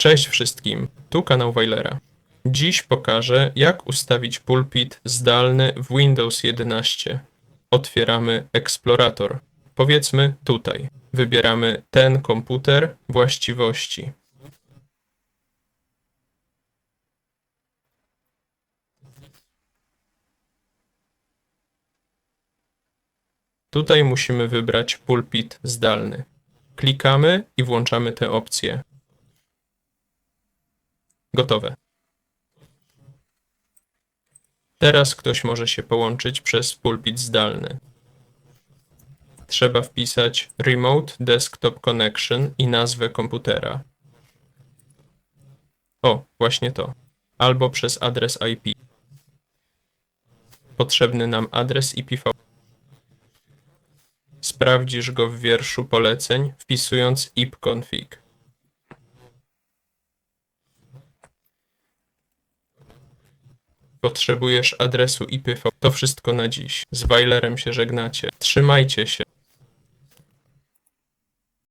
Cześć wszystkim, tu kanał Weilera. Dziś pokażę, jak ustawić pulpit zdalny w Windows 11. Otwieramy Explorator. Powiedzmy tutaj. Wybieramy ten komputer, właściwości. Tutaj musimy wybrać pulpit zdalny. Klikamy i włączamy tę opcję. Gotowe. Teraz ktoś może się połączyć przez pulpit zdalny. Trzeba wpisać Remote Desktop Connection i nazwę komputera. O, właśnie to. Albo przez adres IP. Potrzebny nam adres IPv. Sprawdzisz go w wierszu poleceń, wpisując ipconfig. Potrzebujesz adresu IPv. To wszystko na dziś. Z Weilerem się żegnacie. Trzymajcie się.